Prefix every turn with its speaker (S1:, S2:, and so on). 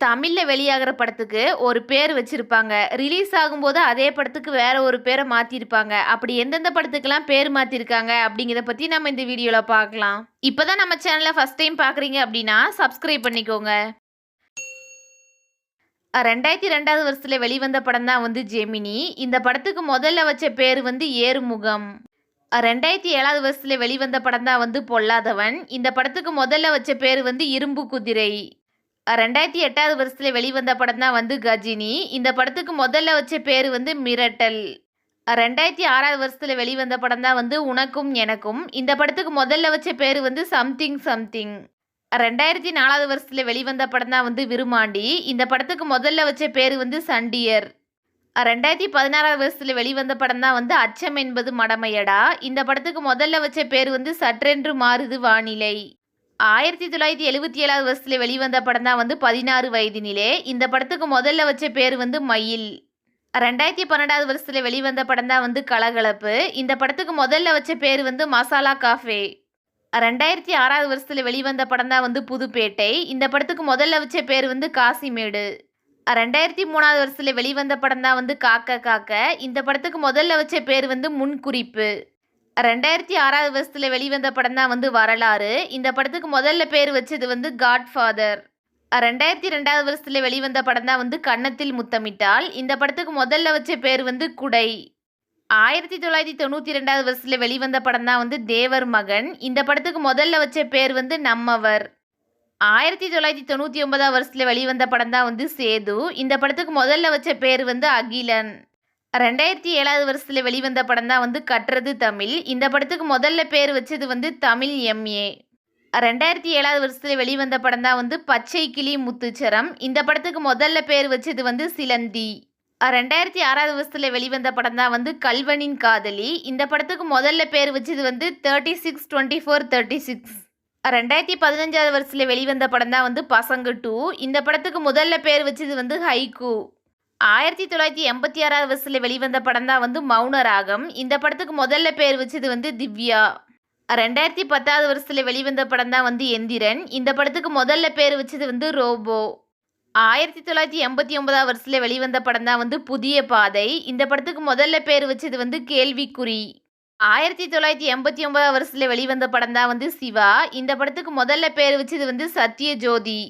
S1: தமிழில் வெளியாகிற படத்துக்கு ஒரு பேர் வச்சுருப்பாங்க ரிலீஸ் ஆகும்போது அதே படத்துக்கு வேற ஒரு பேரை மாற்றிருப்பாங்க அப்படி எந்தெந்த படத்துக்கெல்லாம் பேர் மாற்றிருக்காங்க அப்படிங்கிறத பற்றி நம்ம இந்த வீடியோவில் பார்க்கலாம். இப்போ தான் நம்ம சேனலை ஃபர்ஸ்ட் டைம் பார்க்குறீங்க அப்படின்னா சப்ஸ்கிரைப் பண்ணிக்கோங்க. ரெண்டாயிரத்தி ரெண்டாவது வருஷத்தில் வெளிவந்த படம் தான் வந்து ஜெமினி. இந்த படத்துக்கு முதல்ல வச்ச பேர் வந்து ஏறுமுகம். ரெண்டாயிரத்தி ஏழாவது வருஷத்தில் வெளிவந்த படம் தான் வந்து பொல்லாதவன். இந்த படத்துக்கு முதல்ல வச்ச பேர் வந்து இரும்பு குதிரை. 2008வது வருஷத்துல வெளிவந்த படம் தான் வந்து கஜினி. இந்த படத்துக்கு முதல்ல வச்ச பேர் வந்து மிரட்டல். 2006வது வருஷத்துல வெளிவந்த படம் தான் வந்து உனக்கும் எனக்கும். இந்த படத்துக்கு முதல்ல வச்ச பேர் வந்து சம்திங் சம்திங். 2004வது வருஷத்துல வெளிவந்த படம் தான் வந்து விருமாண்டி. இந்த படத்துக்கு முதல்ல வச்ச பேர் வந்து சண்டியர். 2016வது வருஷத்துல வெளிவந்த படம் தான் வந்து அச்சம் என்பது மடமையடா. இந்த படத்துக்கு முதல்ல வச்ச பேர் வந்து சற்றென்று மாறுது வானிலை. 1977வது வருஷத்துல வெளிவந்த படம் தான் வந்து 16 வயதினிலே. இந்த படத்துக்கு முதல்ல வச்ச பேர் வந்து மயில். 2012வது வருஷத்துல வெளிவந்த படம் தான் வந்து கலகலப்பு. இந்த படத்துக்கு முதல்ல வச்ச பேர் வந்து மசாலா காஃபே. 2006வது வருஷத்துல வெளிவந்த படம் தான் வந்து புதுப்பேட்டை. இந்த படத்துக்கு முதல்ல வச்ச பேர் வந்து காசிமேடு. 2003வது வருஷத்துல வெளிவந்த படம் தான் வந்து காக்க காக்க. இந்த படத்துக்கு முதல்ல வச்ச பேர் வந்து முன்குறிப்பு. 2006வது வருஷத்துல வெளிவந்த படம் தான் வந்து வரலாறு. இந்த படத்துக்கு முதல்ல பேர் வச்சது வந்து காட்ஃபாதர். 2002வது வருஷத்துல வெளிவந்த படம் தான் வந்து கன்னத்தில் முத்தமிட்டால். இந்த படத்துக்கு முதல்ல வச்ச பேர் வந்து குடை. 1992வது வருஷத்துல வெளிவந்த படம் தான் வந்து தேவர் மகன். இந்த படத்துக்கு முதல்ல வச்ச பேர் வந்து நம்மவர். 1999வது வருஷத்துல வெளிவந்த படம் தான் வந்து சேது. இந்த படத்துக்கு முதல்ல வச்ச பேர் வந்து அகிலன். ரெண்டாயிரத்தி ஏழாவது வருஷத்தில் வெளிவந்த படம் தான் வந்து கட்டுறது தமிழ். இந்த படத்துக்கு முதல்ல பேர் வச்சது வந்து தமிழ் எம்.ஏ. ரெண்டாயிரத்தி ஏழாவது வருஷத்தில் வெளிவந்த படம் தான் வந்து பச்சை கிளி முத்துச்சரம். இந்த படத்துக்கு முதல்ல பேர் வச்சது வந்து சிலந்தி. ரெண்டாயிரத்தி ஆறாவது வருஷத்தில் வெளிவந்த படம் தான் வந்து கல்வனின் காதலி. இந்த படத்துக்கு முதல்ல பேர் வச்சது வந்து thirty six twenty four thirty six ரெண்டாயிரத்தி பதினஞ்சாவது வருஷத்தில் வெளிவந்த படம் தான் வந்து பசங்க டூ இந்த படத்துக்கு முதல்ல பேர் வச்சது வந்து ஹைக்கூ. ஆயிரத்தி தொள்ளாயிரத்தி எண்பத்தி ஆறாவது வருஷத்தில் வெளிவந்த படம் தான் வந்து மௌனராகம். இந்த படத்துக்கு முதல்ல பேர் வச்சது வந்து திவ்யா. ரெண்டாயிரத்தி பத்தாவது வருஷத்தில் வெளிவந்த படம் தான் வந்து எந்திரன். இந்த படத்துக்கு முதல்ல பேர் வச்சது வந்து ரோபோ. ஆயிரத்தி தொள்ளாயிரத்தி எண்பத்தி ஒன்பதாவது வருஷத்தில் வெளிவந்த படம் தான் வந்து புதிய பாதை. இந்த படத்துக்கு முதல்ல பேர் வச்சது வந்து கேள்விக்குறி. ஆயிரத்தி தொள்ளாயிரத்தி எண்பத்தி ஒன்பதாவது வருஷத்தில் வெளிவந்த படம் தான் வந்து சிவா. இந்த படத்துக்கு முதல்ல பேர் வச்சது வந்து சத்யஜோதி.